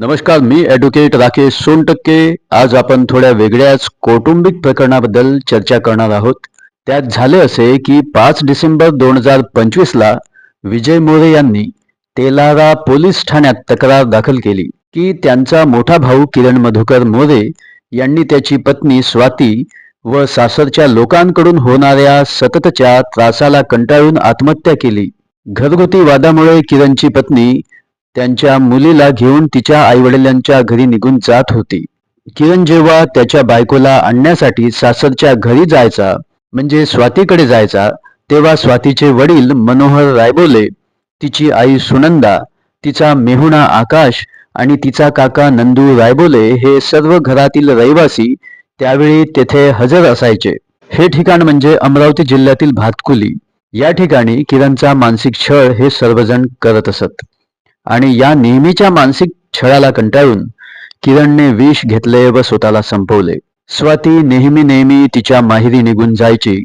नमस्कार मी ॲडव्होकेट राकेश सोनटक्के. आज आपण थोड्या वेगळ्याच कौटुंबिक प्रकरणाबद्दल चर्चा करणार आहोत. त्यात झाले असे की पाच डिसेंबर दोन हजार पंचवीसला विजय मोरे यांनी तेलारा पोलीस ठाण्यात तक्रार दाखल केली की त्यांचा मोठा भाऊ किरण मधुकर मोरे यांनी त्याची पत्नी स्वाती व सासरच्या लोकांकडून होणाऱ्या सततच्या त्रासाला कंटाळून आत्महत्या केली. घरगुती वादामुळे किरणची पत्नी त्यांच्या मुलीला घेऊन तिच्या आईवडिलांच्या घरी निघून जात होती. किरण जेव्हा त्याच्या बायकोला आणण्यासाठी सासरच्या घरी जायचा म्हणजे स्वातीकडे जायचा तेव्हा स्वातीचे वडील मनोहर रायबोले तिची आई सुनंदा तिचा मेहुणा आकाश आणि तिचा काका नंदू रायबोले हे सर्व घरातील रहिवासी त्यावेळी तेथे हजर असायचे. हे ठिकाण म्हणजे अमरावती जिल्ह्यातील भातकुली. या ठिकाणी किरणचा मानसिक छळ हे सर्वजण करत असत. आणि या नेहमीच्या मानसिक छळाला कंटाळून किरणने विष घेतले व स्वतःला संपवले. स्वाती नेहमी नेहमी तिच्या माहिरी निघून जायची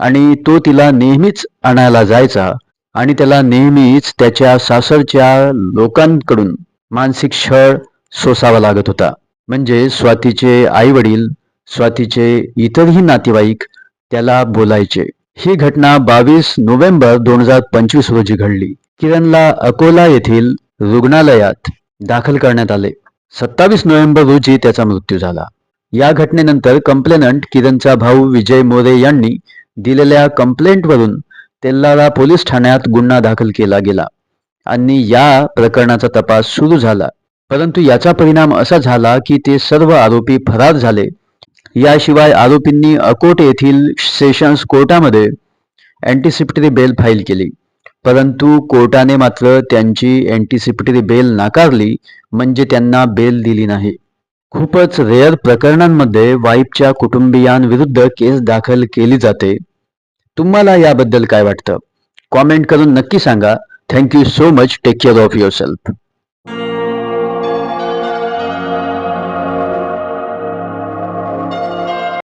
आणि तो तिला नेहमीच आणायला जायचा आणि त्याला नेहमीच त्याच्या सासरच्या लोकांकडून मानसिक छळ सोसावा लागत होता. म्हणजे स्वातीचे आई वडील स्वातीचे इतरही नातेवाईक त्याला बोलायचे. ही घटना बावीस नोव्हेंबर दोन हजार पंचवीस रोजी घडली. किरणला अकोला येथील रुग्णालयात दाखल करण्यात आले. सत्तावीस नोव्हेंबर रोजी त्याचा मृत्यू झाला. या घटनेनंतर कंप्लेनंट किरणचा भाऊ विजय मोरे यांनी दिलेल्या कंप्लेंटवरून तेल्लारा पोलीस ठाण्यात गुन्हा दाखल केला गेला आणि या प्रकरणाचा तपास सुरू झाला. परंतु याचा परिणाम असा झाला की ते सर्व आरोपी फरार झाले याशिवाय आरोपींनी अकोट येथील सेशन्स कोर्टामध्ये अँटिसिपेटरी बेल फाईल केली. परंतु कोर्टाने मात्र त्यांची अँटिसिपेटरी बेल नाकारली म्हणजे त्यांना बेल दिली नाही. खूपच रेअर प्रकरणांमध्ये वाईफच्या कुटुंबियांविरुद्ध केस दाखल केली जाते. तुम्हाला याबद्दल काय वाटतं? कॉमेंट करून नक्की सांगा. Thank you so much take care of your self